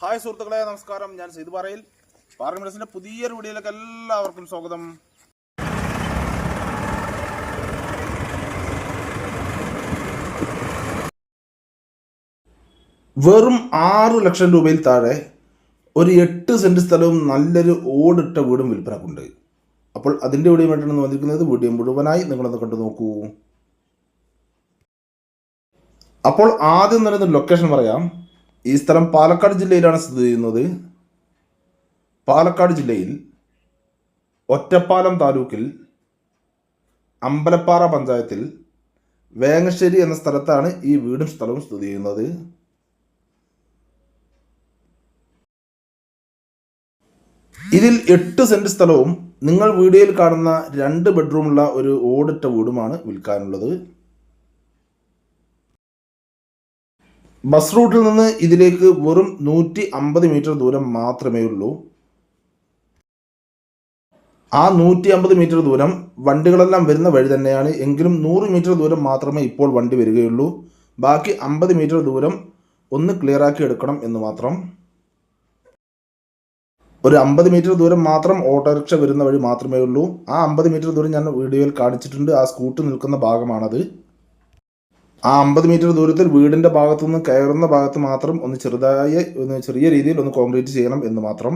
Hi സുഹൃത്തുക്കളെ നമസ്കാരം. ഞാൻ സീത് പാറയിൽ. പാർലമെന്റ്സിന്റെ പുതിയൊരു വീഡിയോയിലേക്ക് എല്ലാവർക്കും സ്വാഗതം. വെറും ആറ് ലക്ഷം രൂപയിൽ താഴെ ഒരു എട്ട് സെന്റ് സ്ഥലവും നല്ലൊരു ഓടിട്ട വീടും വിൽപ്പനക്കുണ്ട്. അപ്പോൾ അതിന്റെ വീഡിയോ വേണ്ടിയാണ് വന്നിരിക്കുന്നത്. വീഡിയോ മുഴുവനായി നിങ്ങളൊന്ന് കണ്ടു നോക്കൂ. അപ്പോൾ ആദ്യം തന്നെ ലൊക്കേഷൻ പറയാം. ഈ സ്ഥലം പാലക്കാട് ജില്ലയിലാണ് സ്ഥിതി ചെയ്യുന്നത്. പാലക്കാട് ജില്ലയിൽ ഒറ്റപ്പാലം താലൂക്കിൽ അമ്പലപ്പാറ പഞ്ചായത്തിൽ വേങ്ങശ്ശേരി എന്ന സ്ഥലത്താണ് ഈ വീടും സ്ഥലവും സ്ഥിതി ചെയ്യുന്നത്. ഇതിൽ എട്ട് സെന്റ് സ്ഥലവും നിങ്ങൾ വീഡിയോയിൽ കാണുന്ന രണ്ട് ബെഡ്റൂമുള്ള ഒരു ഓടിട്ട വീടുമാണ് വിൽക്കാനുള്ളത്. ബസ് റൂട്ടിൽ നിന്ന് ഇതിലേക്ക് വെറും നൂറ്റി അമ്പത് മീറ്റർ ദൂരം മാത്രമേ ഉള്ളൂ. ആ നൂറ്റി അമ്പത് മീറ്റർ ദൂരം വണ്ടികളെല്ലാം വരുന്ന വഴി തന്നെയാണ്. എങ്കിലും നൂറ് മീറ്റർ ദൂരം മാത്രമേ ഇപ്പോൾ വണ്ടി വരികയുള്ളൂ. ബാക്കി അമ്പത് മീറ്റർ ദൂരം ഒന്ന് ക്ലിയർ ആക്കി എടുക്കണം എന്ന് മാത്രം. ഒരു അമ്പത് മീറ്റർ ദൂരം മാത്രം ഓട്ടോറിക്ഷ വരുന്ന വഴി മാത്രമേ ഉള്ളൂ. ആ അമ്പത് മീറ്റർ ദൂരം ഞാൻ വീഡിയോയിൽ കാണിച്ചിട്ടുണ്ട്. ആ സ്കൂട്ട് നിൽക്കുന്ന ഭാഗമാണത്. ആ അമ്പത് മീറ്റർ ദൂരത്തിൽ വീടിന്റെ ഭാഗത്തു നിന്ന് കയറുന്ന ഭാഗത്ത് മാത്രം ഒന്ന് ചെറുതായി ഒന്ന് ചെറിയ രീതിയിൽ ഒന്ന് കോൺക്രീറ്റ് ചെയ്യണം എന്ന് മാത്രം.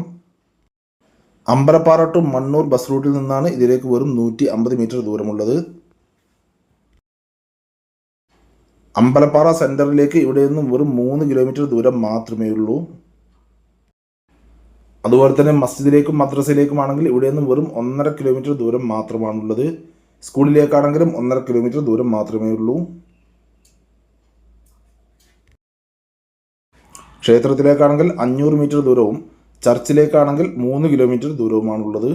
അമ്പലപ്പാറ ടു മണ്ണൂർ ബസ് റൂട്ടിൽ നിന്നാണ് ഇതിലേക്ക് വെറും നൂറ്റി അമ്പത് മീറ്റർ ദൂരമുള്ളത്. അമ്പലപ്പാറ സെന്ററിലേക്ക് ഇവിടെ നിന്നും വെറും മൂന്ന് കിലോമീറ്റർ ദൂരം മാത്രമേ ഉള്ളൂ. അതുപോലെ തന്നെ മസ്ജിദിലേക്കും മദ്രസയിലേക്കുമാണെങ്കിൽ ഇവിടെ നിന്നും വെറും ഒന്നര കിലോമീറ്റർ ദൂരം മാത്രമാണുള്ളത്. സ്കൂളിലേക്കാണെങ്കിലും ഒന്നര കിലോമീറ്റർ ദൂരം മാത്രമേ ഉള്ളൂ. ക്ഷേത്രത്തിലേക്കാണെങ്കിൽ അഞ്ഞൂറ് മീറ്റർ ദൂരവും ചർച്ചിലേക്കാണെങ്കിൽ മൂന്ന് കിലോമീറ്റർ ദൂരവുമാണുള്ളത്.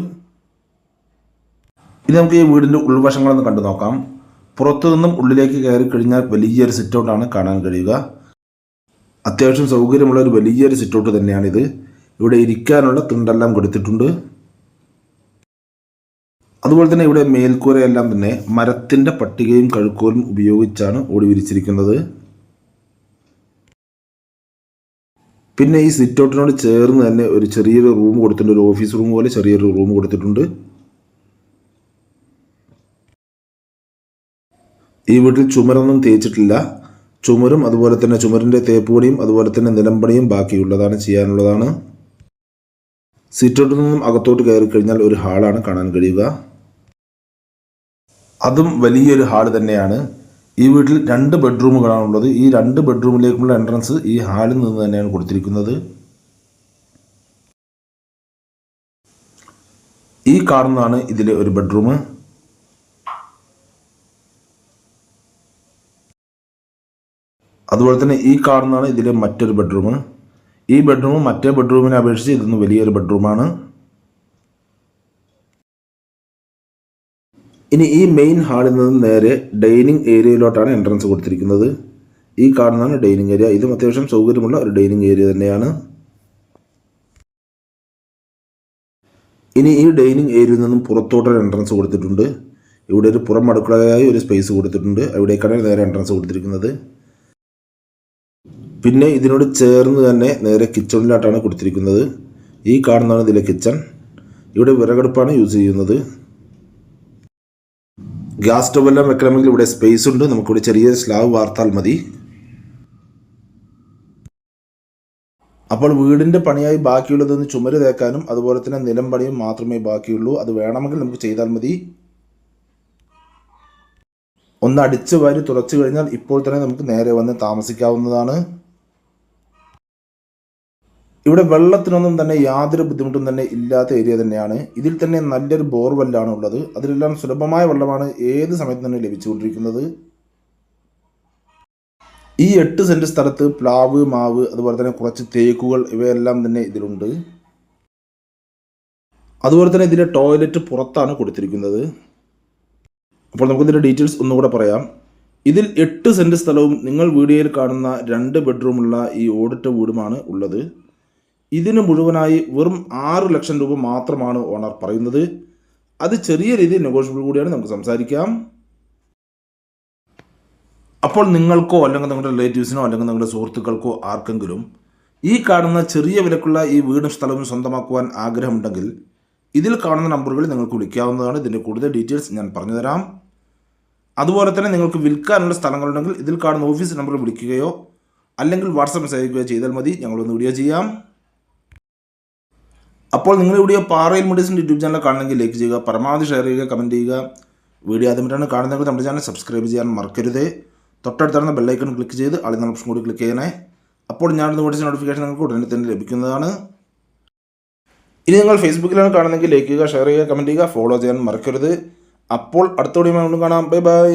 ഇനി നമുക്ക് ഈ വീടിന്റെ ഉൾവശങ്ങളൊന്ന് കണ്ടു നോക്കാം. പുറത്തു നിന്നും ഉള്ളിലേക്ക് കയറി കഴിഞ്ഞാൽ വലിയൊരു സിറ്റൗട്ടാണ് കാണാൻ കഴിയുക. അത്യാവശ്യം സൗകര്യമുള്ള ഒരു വലിയൊരു സിറ്റൗട്ട് തന്നെയാണിത്. ഇവിടെ ഇരിക്കാനുള്ള തുണ്ടെല്ലാം കൊടുത്തിട്ടുണ്ട്. അതുപോലെ തന്നെ ഇവിടെ മേൽക്കൂരയെല്ലാം തന്നെ മരത്തിന്റെ പട്ടികയും കഴുക്കോലും ഉപയോഗിച്ചാണ് ഓടി വിരിച്ചിരിക്കുന്നത്. പിന്നെ ഈ സിറ്റ് ഔട്ടിനോട് ചേർന്ന് തന്നെ ഒരു ചെറിയൊരു റൂം കൊടുത്തിട്ടുണ്ട്. ഒരു ഓഫീസ് റൂം പോലെ ചെറിയൊരു റൂം കൊടുത്തിട്ടുണ്ട്. ഈ വീട്ടിൽ ചുമരൊന്നും തേച്ചിട്ടില്ല. ചുമരും അതുപോലെ തന്നെ ചുമരിന്റെ തേപ്പുപണിയും അതുപോലെ തന്നെ നിലമ്പണിയും ബാക്കിയുള്ളതാണ് ചെയ്യാനുള്ളതാണ്. സിറ്റൗട്ടിൽ നിന്നും അകത്തോട്ട് കയറി കഴിഞ്ഞാൽ ഒരു ഹാളാണ് കാണാൻ കഴിയുക. അതും വലിയൊരു ഹാൾ തന്നെയാണ്. ഈ വീട്ടിൽ രണ്ട് ബെഡ്റൂമുകളാണുള്ളത് ഈ രണ്ട് ബെഡ്റൂമിലേക്കുള്ള എൻട്രൻസ് ഈ ഹാളിൽ നിന്ന് തന്നെയാണ് കൊടുത്തിരിക്കുന്നത്. ഈ കാണുന്നതാണ് ഇതിലെ ഒരു ബെഡ്റൂം. അതുപോലെ തന്നെ ഈ കാണുന്നതാണ് ഇതിലെ മറ്റൊരു ബെഡ്റൂം. ഈ ബെഡ്റൂം മറ്റേ ബെഡ്റൂമിനെ അപേക്ഷിച്ച് ഇതൊന്ന് വലിയൊരു ബെഡ്റൂമാണ്. ഇനി ഈ മെയിൻ ഹാളിൽ നിന്ന് നേരെ ഡൈനിങ് ഏരിയയിലോട്ടാണ് എൻട്രൻസ് കൊടുത്തിരിക്കുന്നത്. ഈ കാണുന്നതാണ് ഡൈനിങ് ഏരിയ ഇതും അത്യാവശ്യം സൗകര്യമുള്ള ഒരു ഡൈനിങ് ഏരിയ തന്നെയാണ്. ഇനി ഈ ഡൈനിങ് ഏരിയയിൽ നിന്നും പുറത്തോട്ടൊരു എൻട്രൻസ് കൊടുത്തിട്ടുണ്ട്. ഇവിടെ ഒരു പുറം അടുക്കളയായി ഒരു സ്പേസ് കൊടുത്തിട്ടുണ്ട്. അവിടേക്കാണ് നേരെ എൻട്രൻസ് കൊടുത്തിരിക്കുന്നത്. പിന്നെ ഇതിനോട് ചേർന്ന് തന്നെ നേരെ കിച്ചണിലോട്ടാണ് കൊടുത്തിരിക്കുന്നത്. ഈ കാണുന്നതാണ് ഇതിലെ കിച്ചൺ ഇവിടെ വിറകടുപ്പാണ് യൂസ് ചെയ്യുന്നത്. ഗ്യാസ് സ്റ്റൗവെല്ലാം വെക്കണമെങ്കിൽ ഇവിടെ സ്പേസ് ഉണ്ട്. നമുക്കിവിടെ ചെറിയ സ്ലാബ് വാർത്താൽ മതി. അപ്പോൾ വീടിന്റെ പണിയായി ബാക്കിയുള്ളതൊന്ന് ചുമര് തേക്കാനും അതുപോലെ തന്നെ നിലം പണിയും മാത്രമേ ബാക്കിയുള്ളൂ. അത് വേണമെങ്കിൽ നമുക്ക് ചെയ്താൽ മതി. ഒന്ന് അടിച്ചു വാരി തുറച്ചു കഴിഞ്ഞാൽ ഇപ്പോൾ തന്നെ നമുക്ക് നേരെ വന്ന് താമസിക്കാവുന്നതാണ്. ഇവിടെ വെള്ളത്തിനൊന്നും തന്നെ യാതൊരു ബുദ്ധിമുട്ടും തന്നെ ഇല്ലാത്ത ഏരിയ തന്നെയാണ്. ഇതിൽ തന്നെ നല്ലൊരു ബോർവെല്ലാണ് ഉള്ളത്. അതിലെല്ലാം സുലഭമായ വെള്ളമാണ് ഏത് സമയത്ത് തന്നെ ലഭിച്ചുകൊണ്ടിരിക്കുന്നത്. ഈ എട്ട് സെന്റ് സ്ഥലത്ത് പ്ലാവ് മാവ് അതുപോലെ തന്നെ കുറച്ച് തേക്കുകൾ ഇവയെല്ലാം തന്നെ ഇതിലുണ്ട്. അതുപോലെ തന്നെ ഇതിന്റെ ടോയ്ലറ്റ് പുറത്താണ് കൊടുത്തിരിക്കുന്നത്. അപ്പോൾ നമുക്കിതിന്റെ ഡീറ്റെയിൽസ് ഒന്നുകൂടെ പറയാം. ഇതിൽ എട്ട് സെന്റ് സ്ഥലവും നിങ്ങൾ വീഡിയോയിൽ കാണുന്ന രണ്ട് ബെഡ്റൂമുള്ള ഈ ഓടിട്ട വീടുമാണ് ഉള്ളത്. ഇതിന് മുഴുവനായി വെറും ആറ് ലക്ഷം രൂപ മാത്രമാണ് ഓണർ പറയുന്നത്. അത് ചെറിയ രീതിയിൽ നെഗോഷ്യബിൾ കൂടിയാണ്. നമുക്ക് സംസാരിക്കാം. അപ്പോൾ നിങ്ങൾക്കോ അല്ലെങ്കിൽ നിങ്ങളുടെ റിലേറ്റീവ്സിനോ അല്ലെങ്കിൽ നിങ്ങളുടെ സുഹൃത്തുക്കൾക്കോ ആർക്കെങ്കിലും ഈ കാണുന്ന ചെറിയ വിലക്കുള്ള ഈ വീടും സ്ഥലവും സ്വന്തമാക്കുവാൻ ആഗ്രഹമുണ്ടെങ്കിൽ ഇതിൽ കാണുന്ന നമ്പറുകൾ നിങ്ങൾക്ക് വിളിക്കാവുന്നതാണ്. ഇതിന്റെ കൂടുതൽ ഡീറ്റെയിൽസ് ഞാൻ പറഞ്ഞുതരാം. അതുപോലെ തന്നെ നിങ്ങൾക്ക് വിൽക്കാനുള്ള സ്ഥലങ്ങളുണ്ടെങ്കിൽ ഇതിൽ കാണുന്ന ഓഫീസ് നമ്പറിൽ വിളിക്കുകയോ അല്ലെങ്കിൽ വാട്സപ്പ് മെസ്സേജ് ചെയ്താൽ മതി. ഞങ്ങളൊന്ന് വീഡിയോ ചെയ്യാം. അപ്പോൾ നിങ്ങൾ വീഡിയോ പാറയിൽ മുഡീസിന്റെ യൂട്യൂബ് ചാനൽ കാണണമെങ്കിൽ ലൈക്ക് ചെയ്യുക പരമാവധി ഷെയർ ചെയ്യുക കമന്റ് ചെയ്യുക. വീഡിയോ ആദ്യമായിട്ടാണ് കാണുന്നതെങ്കിൽ നമ്മുടെ ചാനൽ സബ്സ്ക്രൈബ് ചെയ്യാൻ മറക്കരുത്. തൊട്ടടുത്തുള്ള ബെല്ലൈക്കൺ ക്ലിക്ക് ചെയ്ത് അളിന്ന ഓപ്ഷൻ കൂടി ക്ലിക്ക് ചെയ്യണേ. അപ്പോൾ ഞാനിന്ന് വീഡിയോ നോട്ടിഫിക്കേഷൻ നിങ്ങൾക്ക് ഉടനെ തന്നെ ലഭിക്കുന്നതാണ്. ഇനി നിങ്ങൾ ഫേസ്ബുക്കിലാണ് കാണുന്നതെങ്കിൽ ലൈക്ക് ചെയ്യുക ഷെയർ ചെയ്യുക കമന്റ് ചെയ്യുക ഫോളോ ചെയ്യാൻ മറക്കരുത്. അപ്പോൾ അടുത്ത കാണാം. Bye bye